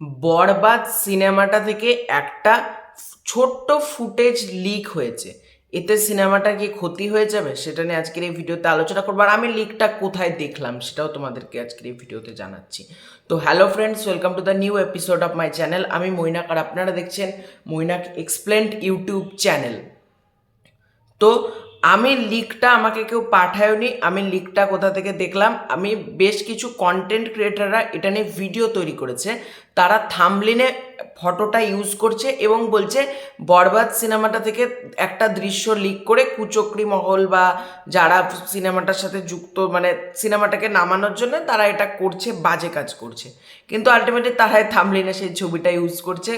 বরবাদ সিনেমাটা থেকে একটা ছোট্ট ফুটেজ লিক হয়েছে। এতে সিনেমাটা কি ক্ষতি হয়ে যাবে সেটা নিয়ে আজকের এই ভিডিওতে আলোচনা করব। আর আমি লিকটা কোথায় দেখলাম সেটাও তোমাদেরকে আজকের এই ভিডিওতে জানাচ্ছি। তো hello friends welcome to the new episode of my channel আমি মৈনাক আর আপনারা দেখছেন মৈনাক এক্সপ্লেন্ড ইউটিউব চ্যানেল তো আমি লিকটা আমাকে কেউ পাঠায়নি, আমি লিকটা কোথা থেকে দেখলাম, আমি বেশ কিছু কন্টেন্ট ক্রিয়েটাররা এটা নিয়ে ভিডিও তৈরি করেছে। তারা থামলিনে ফটোটা ইউজ করছে এবং বলছে, বরবাদ সিনেমাটা থেকে একটা দৃশ্য লিক করে কুচক্রি মহল বা যারা সিনেমাটার সাথে যুক্ত মানে সিনেমাটাকে নামানোর জন্য তারা এটা করছে, বাজে কাজ করছে। কিন্তু আলটিমেটলি তারাই থামলিনে সেই ছবিটা ইউজ করছে।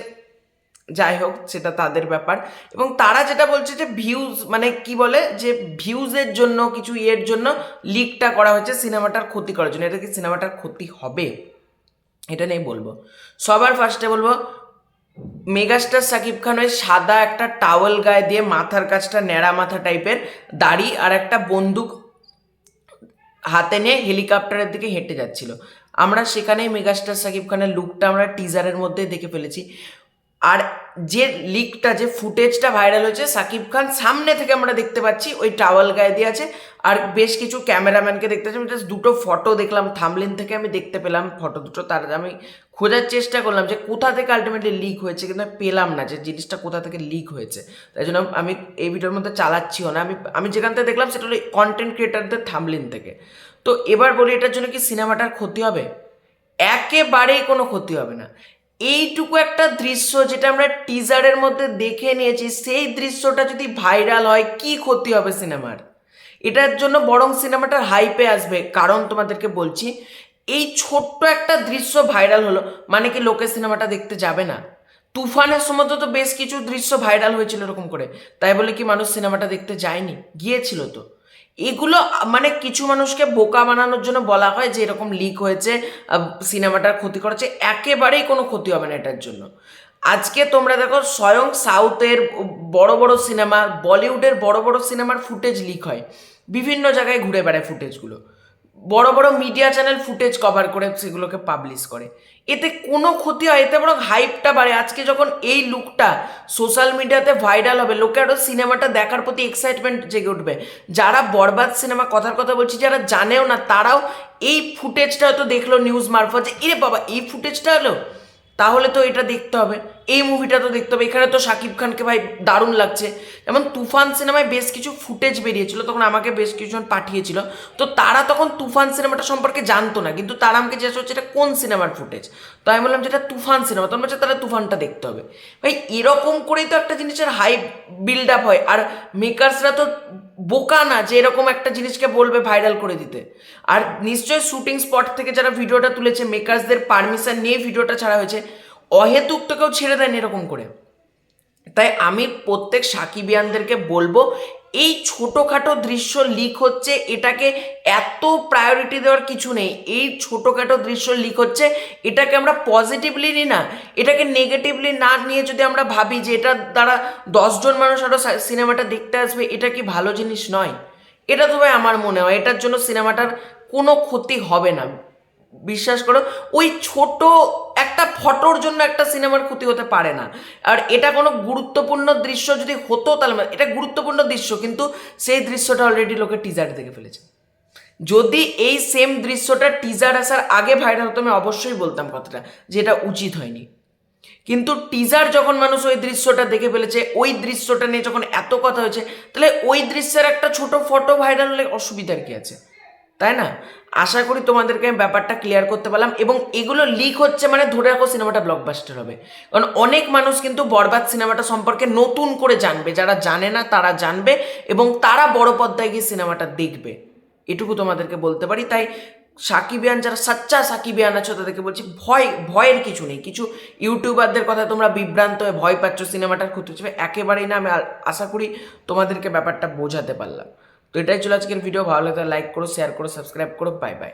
যাই হোক, সেটা তাদের ব্যাপার। এবং তারা যেটা বলছে যে ভিউজ মানে কি বলে? যে ভিউজের জন্য, কিছু ইয়ের জন্য লিকটা করা হয়েছে সিনেমাটার ক্ষতি করার জন্য। এটা কি সিনেমাটার ক্ষতি হবে? এটা নিয়ে বলব। সবার ফার্স্টে বলব, মেগাস্টার সাকিব খান ওই সাদা একটা টাওয়েল গায়ে দিয়ে মাথার কাছটা ন্যাড়া মাথা টাইপের দাড়ি আর একটা বন্দুক হাতে নিয়ে হেলিকপ্টারের দিকে হেঁটে যাচ্ছিল। আমরা সেখানেই মেগাস্টার সাকিব খানের লুকটা আমরা টিজারের মধ্যে দেখে ফেলেছি। আর যে লিকটা যে ফুটেজটা ভাইরাল হয়েছে, সাকিব খান সামনে থেকে আমরা দেখতে পাচ্ছি, ওই টাওয়াল গায়ে দিয়ে আছে। আর বেশ কিছু ক্যামেরাম্যানকে দেখতে পাচ্ছি জাস্ট দুটো ফটো দেখলাম থামলিন থেকে আমি দেখতে পেলাম ফটো দুটো, তার আমি খোঁজার চেষ্টা করলাম যে কোথা থেকে আলটিমেটলি লিক হয়েছে, কিন্তু আমি পেলাম না যে জিনিসটা কোথা থেকে লিক হয়েছে। তাই জন্য আমি এই ভিডিওর মধ্যে চালাচ্ছিও না, আমি আমি যেখান থেকে দেখলাম, সেটা হলো কন্টেন্ট ক্রিয়েটারদের থামলিন থেকে। তো এবার বলি, এটার জন্য কি সিনেমাটার ক্ষতি হবে? একেবারেই কোনো ক্ষতি হবে না। এইটুকু একটা দৃশ্য যেটা আমরা টিজারের মধ্যে দেখে নিয়েছি, সেই দৃশ্যটা যদি ভাইরাল হয়, কি ক্ষতি হবে সিনেমার এটার জন্য বরং সিনেমাটার হাইপে আসবে। কারণ তোমাদেরকে বলছি, এই ছোট্ট একটা দৃশ্য ভাইরাল হলো মানে কি লোকে সিনেমাটা দেখতে যাবে না। তুফানের সময় তো বেশ কিছু দৃশ্য ভাইরাল হয়েছিল এরকম করে। তাই বলে কি মানুষ সিনেমাটা দেখতে যায়নি? গিয়েছিল তো। এগুলো মানে কিছু মানুষকে বোকা বানানোর জন্য বলা হয় যে এরকম লিক হয়েছে সিনেমাটার ক্ষতি করেছে একেবারেই কোনো ক্ষতি হবে না এটার জন্য। আজকে তোমরা দেখো স্বয়ং সাউথের বড় বড় সিনেমা, বলিউডের বড় বড় সিনেমার ফুটেজ লিক হয়। বিভিন্ন জায়গায় ঘুরে বেড়ায় ফুটেজগুলো। বড় বড় মিডিয়া চ্যানেল ফুটেজ কভার করে সেগুলোকে পাবলিশ করে। এতে কোনো ক্ষতি হয়, এতে বরং হাইপটা বাড়ে। আজকে যখন এই লুকটা সোশ্যাল মিডিয়াতে ভাইরাল হবে, লোকে আরও সিনেমাটা দেখার প্রতি এক্সাইটমেন্ট জেগে উঠবে। যারা বরবাদ সিনেমা কথার কথা বলছি, যারা জানেও না, তারাও এই ফুটেজটা হয়তো দেখল নিউজ মারফত যে এরে বাবা, এই ফুটেজটা হলো? তাহলে তো এটা দেখতে হবে। এই মুভিটা তো দেখতে হবে। এখানে তো শাকিব খানকে ভাই দারুণ লাগছে। যেমন তুফান সিনেমায় বেশ কিছু ফুটেজ বেরিয়েছিল, তখন আমাকে বেশ কিছুজন পাঠিয়েছিল। তো তারা তখন তুফান সিনেমাটা সম্পর্কে জানতো না, কিন্তু তারা আমাকে জিজ্ঞাসা হচ্ছে এটা কোন সিনেমার ফুটেজ? তো আমি বললাম যেটা তুফান সিনেমা। তখন বলছে তারা তুফানটা দেখতে হবে। ভাই, এরকম করেই তো একটা জিনিসের হাই বিল্ড আপ হয়। আর মেকার্সরা তো বোকা না যে এরকম একটা জিনিসকে বলবে ভাইরাল করে দিতে। আর নিশ্চয়ই শুটিং স্পট থেকে যারা ভিডিওটা তুলেছে মেকার্সদের পারমিশন নিয়ে ভিডিওটা ছাড়া হয়েছে অহেতুক তো কেউ ছেড়ে দেন এরকম করে। তাই আমি প্রত্যেক সাকিবিয়ানদেরকে বলব এই ছোটোখাটো দৃশ্য লিক হচ্ছে, এটাকে এত প্রায়োরিটি দেওয়ার কিছু নেই। এই ছোটোখাটো দৃশ্য লিক হচ্ছে, এটাকে আমরা পজিটিভলি নিই না, এটাকে নেগেটিভলি না নিয়ে যদি আমরা ভাবি যে এটার দ্বারা দশজন মানুষ আরও সিনেমাটা দেখতে আসবে, এটা কি ভালো জিনিস নয়? এটা তো ভাই আমার মনে হয়, এটার জন্য সিনেমাটার কোনো ক্ষতি হবে না। বিশ্বাস করো, ওই ছোট একটা ফটোর জন্য একটা সিনেমার ক্ষতি হতে পারে না। আর এটা কোনো গুরুত্বপূর্ণ দৃশ্য যদি হতো তাহলে এটা গুরুত্বপূর্ণ দৃশ্য, কিন্তু সেই দৃশ্যটা অলরেডি লোকে টিজারে দেখে ফেলেছে। যদি এই সেম দৃশ্যটা টিজার আসার আগে ভাইরাল হতো, আমি অবশ্যই বলতাম কথাটা, যে এটা উচিত হয়নি। কিন্তু টিজার যখন মানুষ ওই দৃশ্যটা দেখে ফেলেছে, ওই দৃশ্যটা নিয়ে যখন এত কথা হয়েছে, তাহলে ওই দৃশ্যের একটা ছোট ফটো ভাইরাল হলে অসুবিধার কি আছে? তাই না? আশা করি তোমাদেরকে আমি ব্যাপারটা ক্লিয়ার করতে পারলাম এবং এগুলো লিক হচ্ছে মানে ধরে রাখো সিনেমাটা ব্লকবাস্টার হবে। কারণ অনেক মানুষ কিন্তু বরবাদ সিনেমাটা সম্পর্কে নতুন করে জানবে, যারা জানে না তারা জানবে এবং তারা বড় পর্দায় গিয়ে সিনেমাটা দেখবে। এটুকু তোমাদেরকে বলতে পারি। তাই সাকিবিয়ান যারা সাচ্চা সাকিবিয়ান আছো, তাদেরকে বলছি ভয়, ভয়ের কিছু নেই। কিছু ইউটিউবারদের কথা তোমরা বিভ্রান্ত হয়ে ভয় পাচ্ছ সিনেমাটার ক্ষতি হচ্ছে। একেবারেই না, আমি আশা করি তোমাদেরকে ব্যাপারটা বোঝাতে পারলাম। তো এটাই চলে আজকের ভিডিও ভালো লাগলে লাইক করো শেয়ার করো সাবস্ক্রাইব করো। Bye bye